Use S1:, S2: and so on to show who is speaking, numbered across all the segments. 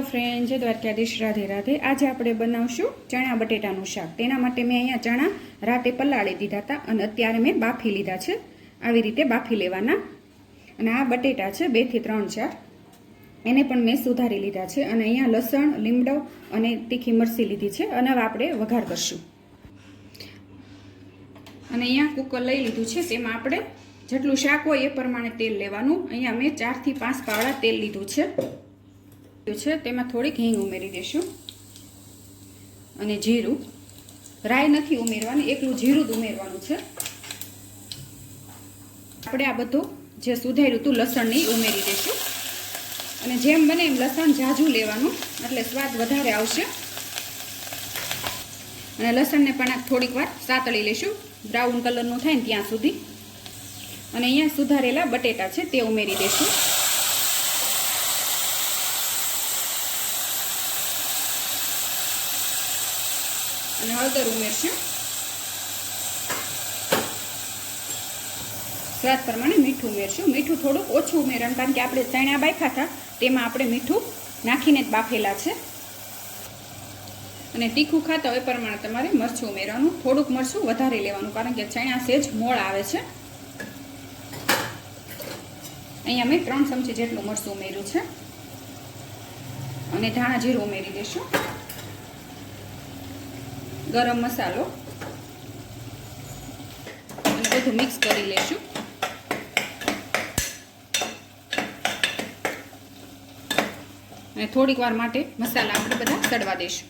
S1: Friend જય દ્વારકાધીશ. રાધે રાધે. આજે આપણે બનાવશું ચણા બટેટાનું શાક. તેના માટે મેં અહીંયા ચણા રાતે પલાળી દીધા હતા અને અત્યારે મેં બાફી લીધા છે. આવી રીતે બાફી લેવાના. અને આ બટેટા છે બેથી ત્રણ ચાર. એને પણ મેં સુધારી લીધા છે અને અહીંયા લસણ, લીમડો અને તીખી મરચી લીધી છે અને હવે આપણે વઘાર કરશું. અને અહીંયા કુકર લઈ લીધું છે. તેમાં આપણે જેટલું શાક હોય એ પ્રમાણે તેલ લેવાનું. અહીંયા મેં ચારથી પાંચ પાવડા તેલ લીધું છે. છે, તેમાં થોડીક હિંગ ઉમેરી દઈશું અને જીરું. રાઈ નથી ઉમેરવાની, એકલું જીરું જ ઉમેરવાનું છે. આપણે આ બધું જે સુધાર્યું હતું, લસણની ઉમેરી દઈશું અને જેમ બને એમ લસણ ઝાઝું લેવાનું, એટલે સ્વાદ વધારે આવશે. અને લસણને પણ થોડીક વાર સાતળી લઈશું બ્રાઉન કલરનું થાય ને ત્યાં સુધી. અને અહીંયા સુધારેલા બટેટા છે, તે ઉમેરી દઈશું અને હળદર ઉમેરશું. સ્વાદ પ્રમાણે મીઠું ઉમેરશું. મીઠું થોડુંક ઓછું ઉમેરવાનું, કારણ કે આપણે ચણા બાફ્યા હતા, તેમાં આપણે મીઠું નાખીને જ બાફેલા છે. અને તીખું ખાતા હોય પ્રમાણે તમારે મરચું ઉમેરવાનું, થોડુંક મરચું વધારે લેવાનું, કારણ કે ચણા સેજ મોળ આવે છે. અહીંયા મેં ત્રણ ચમચી જેટલું મરચું ઉમેર્યું છે. અને ધાણા જીરું ઉમેરી દઈશું. ગરમ મસાલો. અને બધું મિક્સ કરી લેશું. અને થોડીક વાર માટે મસાલા આપણે બધા સડવા દઈશું.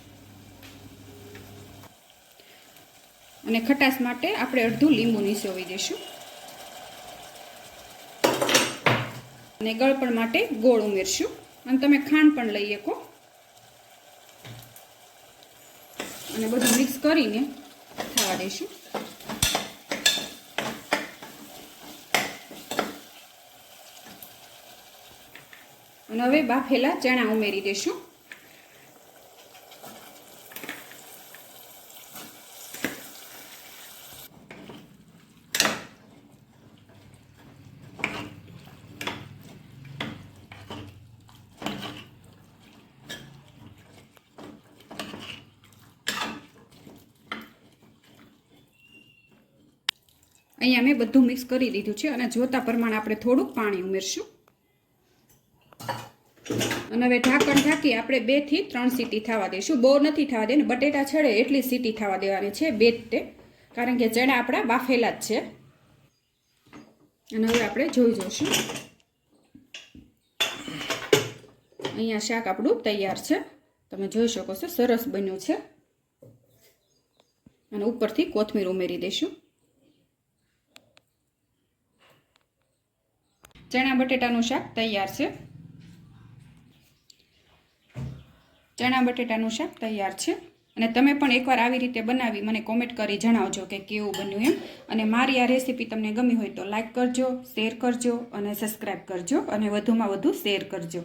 S1: અને ખટાશ માટે આપણે અડધું લીંબુ નીચોવી દઈશું. અને ગળપણ માટે ગોળ ઉમેરશું. અને તમે ખાંડ પણ લઈ શકો. અને બધું મિક્સ કરીને થવા દઈશું. અને હવે બાફેલા ચણા ઉમેરી દઈશું. અહીંયા મેં બધું મિક્સ કરી દીધું છે અને જોતા પ્રમાણે આપણે થોડુંક પાણી ઉમેરશું. અને હવે ઢાંકણ ઢાંકી આપણે બેથી ત્રણ સીટી થવા દઈશું બહુ નથી થવા દે બટેટા છડે એટલી સીટી થવા દેવાની છે બે તે કારણ કે ચણા આપણા બાફેલા જ છે. અને હવે આપણે જોઈ જોઈશું અહીંયા શાક આપણું તૈયાર છે. તમે જોઈ શકો છો સરસ બન્યું છે. અને ઉપરથી કોથમીર ઉમેરી દઈશું ચણા બટેટાનું શાક તૈયાર છે. ચણા બટેટાનું શાક તૈયાર છે. અને તમે પણ એકવાર આવી રીતે બનાવી મને કોમેન્ટ કરી જણાવજો કે કેવું બન્યું એમ. અને મારી આ રેસીપી તમને ગમી હોય તો લાઇક કરજો શેર કરજો અને સબસ્ક્રાઈબ કરજો અને વધુમાં વધુ શેર કરજો.